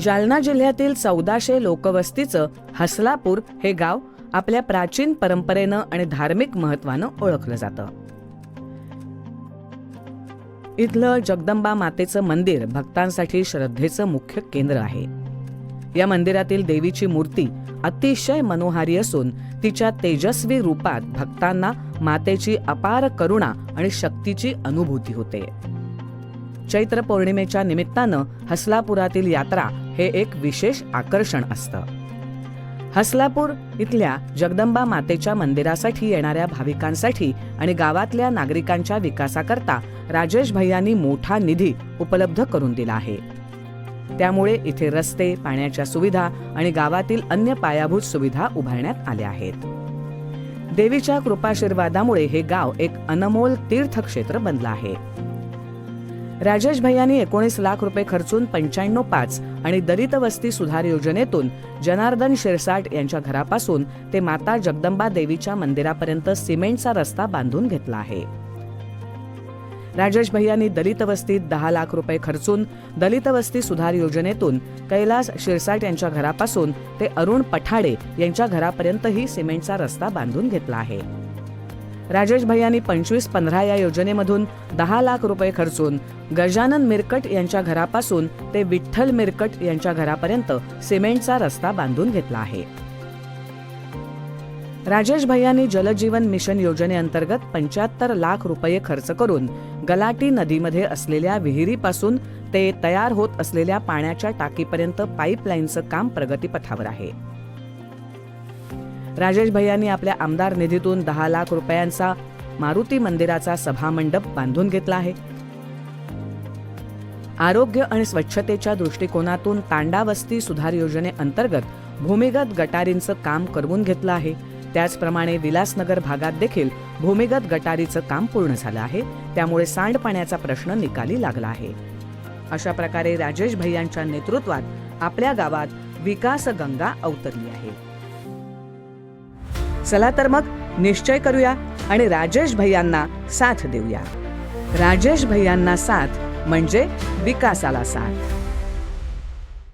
जालना जिल्ह्यातील चौदाशे लोकवस्तीचं हसलापूर हे गाव आपल्या प्राचीन परंपरेनं आणि धार्मिक महत्वानं ओळखलं जातं. इथलं जगदंबा मातेचं मंदिर भक्तांसाठी श्रद्धेचं मुख्य केंद्र आहे. या मंदिरातील देवीची मूर्ती अतिशय मनोहारी असून तिच्या तेजस्वी रूपात भक्तांना मातेची अपार करुणा आणि शक्तीची अनुभूती होते. चैत्र पौर्णिमेच्या निमित्तानं हसलापुरातील यात्रा हे एक विशेष आकर्षण असतं. हसलापूर इथल्या जगदंबा मातेच्या मंदिरासाठी येणाऱ्या भाविकांसाठी आणि गावातल्या नागरिकांच्या विकासाकरता राजेश भैयांनी मोठा निधी उपलब्ध करून दिला आहे. त्यामुळे इथे रस्ते पाण्याच्या सुविधा आणि गावातील अन्य पायाभूत सुविधा उभारण्यात आल्या आहेत. देवीच्या कृपाशीर्वादामुळे हे गाव एक अनमोल तीर्थक्षेत्र बनलं आहे. राजेश भैयांनी एकोणीस लाख रुपये खर्चून पंच्याण्णव पाच आणि दलित वस्ती सुधार योजनेतून जनार्दन शिरसाट यांच्या घरापासून ते माता जगदंबा देवीच्या मंदिरापर्यंत सिमेंटचा रस्ता बांधून घेतला आहे. राजेश भैयांनी दलित वस्तीत दहा लाख रुपये खर्चून दलित वस्ती सुधार योजनेतून कैलास शिरसाट यांच्या घरापासून ते अरुण पठाडे यांच्या घरापर्यंतही सिमेंटचा रस्ता बांधून घेतला आहे. राजेश भैयांनी पंचवीस पंधरा या योजनेमधून दहा लाख रुपये खर्चून गजानन मिरकट यांच्या घरापासून ते विठ्ठल मिरकट यांच्या घरापर्यंत सिमेंटचा रस्ता बांधून घेतला आहे. राजेश भैयांनी जलजीवन मिशन योजनेअंतर्गत पंच्याहत्तर लाख रुपये खर्च करून गलाटी नदीमध्ये असलेल्या विहिरीपासून ते तयार होत असलेल्या पाण्याच्या टाकीपर्यंत पाईपलाईनचं काम प्रगतीपथावर आहे. राजेश भैयांनी आपल्या आमदार निधीतून दहा लाख रुपयांचा मारुती मंदिराचा सभामंडप बांधून घेतला आहे. आरोग्य आणि स्वच्छतेच्या दृष्टिकोनातून तांडा वस्ती सुधार योजनेअंतर्गत भूमिगत गटारींचं काम करवून घेतलं आहे. त्याचप्रमाणे विलासनगर भागात देखील भूमिगत गटारीचं काम पूर्ण झालं आहे. त्यामुळे सांडपाण्याचा प्रश्न निकाली लागला आहे. अशा प्रकारे राजेश भैयांच्या नेतृत्वात आपल्या गावात विकास गंगा अवतरली आहे. चला तर मग निश्चय करूया आणि राजेश भैयांना साथ देऊया. राजेश भैयांना साथ म्हणजे विकासाला साथ.